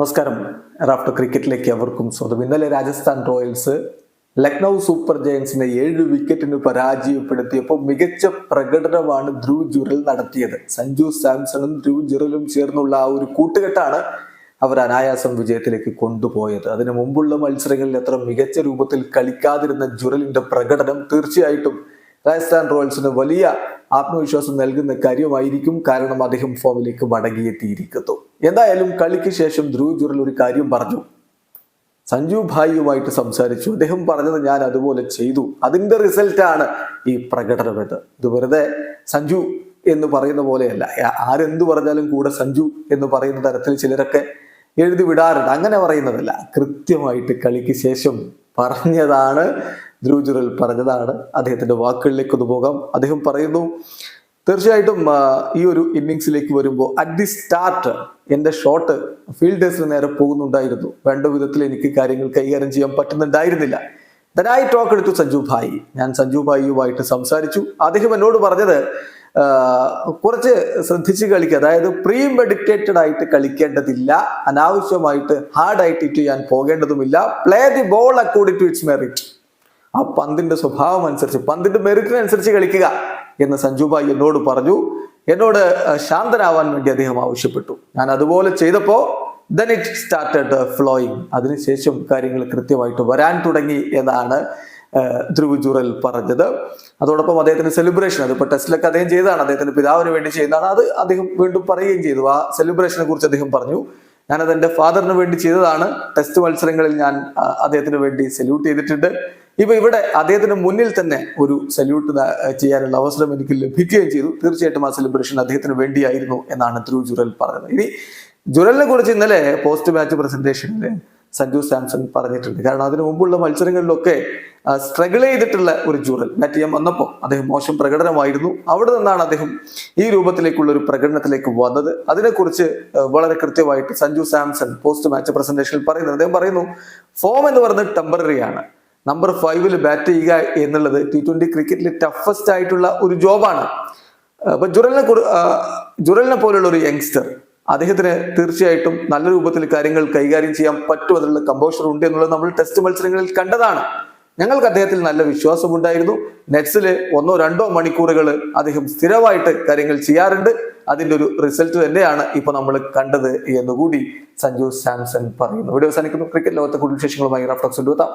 നമസ്കാരം. റാഫ്റ്റർ ക്രിക്കറ്റിലേക്ക് അവർക്കും സ്വന്തം ഇന്നലെ രാജസ്ഥാൻ റോയൽസ് ലക്നൗ സൂപ്പർ ജയൻസിനെ ഏഴ് വിക്കറ്റിന് പരാജയപ്പെടുത്തിയപ്പോൾ മികച്ച പ്രകടനമാണ് ധ്രുവ് ജുറൽ നടത്തിയത്. സഞ്ജു സാംസണും ധ്രുവ് ജുറലും ചേർന്നുള്ള ആ ഒരു കൂട്ടുകെട്ടാണ് അവർ അനായാസം വിജയത്തിലേക്ക് കൊണ്ടുപോയത്. അതിനു മുമ്പുള്ള മത്സരങ്ങളിൽ എത്ര മികച്ച രൂപത്തിൽ കളിക്കാതിരുന്ന ജുറലിന്റെ പ്രകടനം തീർച്ചയായിട്ടും രാജസ്ഥാൻ റോയൽസിന് വലിയ ആത്മവിശ്വാസം നൽകുന്ന കാര്യമായിരിക്കും. കാരണം അദ്ദേഹം ഫോമിലേക്ക് മടങ്ങിയെത്തിയിരിക്കുന്നു. എന്തായാലും കളിക്ക് ശേഷം ധ്രുവ് ജുറൽ ഒരു കാര്യം പറഞ്ഞു. സഞ്ജു ഭായിയുമായിട്ട് സംസാരിച്ചു. അദ്ദേഹം പറഞ്ഞത് ഞാൻ അതുപോലെ ചെയ്തു. അതിന്റെ റിസൾട്ടാണ് ഈ പ്രകടനമെന്ന് ഇത് വെറുതെ സഞ്ജു എന്ന് പറയുന്ന പോലെയല്ല. ആരെന്തു പറഞ്ഞാലും കൂടെ സഞ്ജു എന്ന് പറയുന്ന തരത്തിൽ ചിലരൊക്കെ എഴുതി വിടാറുണ്ട്. അങ്ങനെ പറയുന്നതല്ല. കൃത്യമായിട്ട് കളിക്ക് ശേഷം പറഞ്ഞതാണ് ധ്രുവ് ജുറൽ പറഞ്ഞതാണ്. അദ്ദേഹത്തിന്റെ വാക്കുകളിലേക്ക് ഒന്ന് പോകാം. അദ്ദേഹം പറയുന്നു തീർച്ചയായിട്ടും ഈ ഒരു ഇന്നിങ്സിലേക്ക് വരുമ്പോൾ അറ്റ് ദി സ്റ്റാർട്ട് എന്റെ ഷോട്ട് ഫീൽഡേഴ്സിന് നേരെ പോകുന്നുണ്ടായിരുന്നു. വേണ്ട വിധത്തിൽ എനിക്ക് കാര്യങ്ങൾ കൈകാര്യം ചെയ്യാൻ പറ്റുന്നുണ്ടായിരുന്നില്ല. ദനായി ടോക്ക് എടുത്തു സഞ്ജു ഭായി ഞാൻ സഞ്ജു ഭായിയുമായിട്ട് സംസാരിച്ചു. അദ്ദേഹം എന്നോട് പറഞ്ഞത് കുറച്ച് ശ്രദ്ധിച്ച് കളിക്കുക അതായത് പ്രീ മെഡിറ്റേറ്റഡ് ആയിട്ട് കളിക്കേണ്ടതില്ല. അനാവശ്യമായിട്ട് ഹാർഡായിട്ട് ചെയ്യാൻ പോകേണ്ടതുമില്ല. Play the ball according to its merit ആ പന്തിന്റെ സ്വഭാവം അനുസരിച്ച് പന്തിന്റെ മെറിറ്റിനനുസരിച്ച് കളിക്കുക എന്ന് സഞ്ജു ഭായ് എന്നോട് പറഞ്ഞു. എന്നോട് ശാന്തനാവാൻ വേണ്ടി അദ്ദേഹം ആവശ്യപ്പെട്ടു. ഞാൻ അതുപോലെ ചെയ്തപ്പോ ദൻ ഇറ്റ് സ്റ്റാർട്ടഡ് ഫ്ലോയിങ് അതിനുശേഷം കാര്യങ്ങൾ കൃത്യമായിട്ട് വരാൻ തുടങ്ങി എന്നാണ് ധ്രുവ് ജുറൽ പറഞ്ഞത്. അതോടൊപ്പം അദ്ദേഹത്തിന്റെ സെലിബ്രേഷൻ അതിപ്പോ ടെസ്റ്റിലൊക്കെ അദ്ദേഹം ചെയ്തതാണ്. അദ്ദേഹത്തിന്റെ പിതാവിന് വേണ്ടി ചെയ്യുന്നതാണ് അത് അദ്ദേഹം വീണ്ടും പറയുകയും ചെയ്തു. ആ സെലിബ്രേഷനെ കുറിച്ച് അദ്ദേഹം പറഞ്ഞു. ഞാനത് എന്റെ ഫാദറിന് വേണ്ടി ചെയ്തതാണ്. ടെസ്റ്റ് മത്സരങ്ങളിൽ ഞാൻ അദ്ദേഹത്തിന് വേണ്ടി സല്യൂട്ട് ചെയ്തിട്ടുണ്ട്. ഇപ്പൊ ഇവിടെ അദ്ദേഹത്തിന് മുന്നിൽ തന്നെ ഒരു സല്യൂട്ട് ചെയ്യാനുള്ള അവസരം എനിക്ക് ലഭിക്കുകയും ചെയ്തു. തീർച്ചയായിട്ടും ആ സെലിബ്രേഷൻ അദ്ദേഹത്തിന് വേണ്ടിയായിരുന്നു എന്നാണ് ധ്രുവ് ജുറൽ പറഞ്ഞത്. ഇനി ജുറലിനെ കുറിച്ച് ഇന്നലെ പോസ്റ്റ് മാച്ച് പ്രസന്റേഷനിൽ സഞ്ജു സാംസൺ പറഞ്ഞിട്ടുണ്ട്. കാരണം അതിനു മുമ്പുള്ള മത്സരങ്ങളിലൊക്കെ സ്ട്രഗിൾ ചെയ്തിട്ടുള്ള ഒരു ജുറൽ ബാറ്റ് ചെയ്യാൻ വന്നപ്പോൾ അദ്ദേഹം മോശം പ്രകടനമായിരുന്നു. അവിടെ നിന്നാണ് അദ്ദേഹം ഈ രൂപത്തിലേക്കുള്ള ഒരു പ്രകടനത്തിലേക്ക് വന്നത്. അതിനെക്കുറിച്ച് വളരെ കൃത്യമായിട്ട് സഞ്ജു സാംസൺ പോസ്റ്റ് മാച്ച് പ്രസന്റേഷനിൽ പറയുന്നത് അദ്ദേഹം പറയുന്നു ഫോം എന്ന് പറയുന്നത് ടെമ്പററി ആണ്. നമ്പർ ഫൈവിൽ ബാറ്റ് ചെയ്യുക എന്നുള്ളത് ടി ട്വന്റി ക്രിക്കറ്റിൽ ടഫസ്റ്റ് ആയിട്ടുള്ള ഒരു ജോബാണ് അപ്പൊ ജുറലിനെ ജുറലിനെ പോലുള്ള ഒരു യങ്സ്റ്റർ അദ്ദേഹത്തിന് തീർച്ചയായിട്ടും നല്ല രൂപത്തിൽ കാര്യങ്ങൾ കൈകാര്യം ചെയ്യാൻ പറ്റും അതിനുള്ള കമ്പോഷർ ഉണ്ട് എന്നുള്ളത് നമ്മൾ ടെസ്റ്റ് മത്സരങ്ങളിൽ കണ്ടതാണ്. ഞങ്ങൾക്ക് അദ്ദേഹത്തിൽ നല്ല വിശ്വാസമുണ്ടായിരുന്നു നെറ്റ്സിൽ ഒന്നോ രണ്ടോ മണിക്കൂറുകൾ അദ്ദേഹം സ്ഥിരമായിട്ട് കാര്യങ്ങൾ ചെയ്യാറുണ്ട്. അതിന്റെ ഒരു റിസൾട്ട് തന്നെയാണ് ഇപ്പൊ നമ്മൾ കണ്ടത് എന്നുകൂടി സഞ്ജു സാംസൺ പറയുന്നു. ഇവിടെ അവസാനിക്കുന്നു. ക്രിക്കറ്റ് ലോകത്തെ കൂടുതൽ വിശേഷങ്ങളുമായി റഫ്ലക്സ് കൊണ്ടുവെത്താം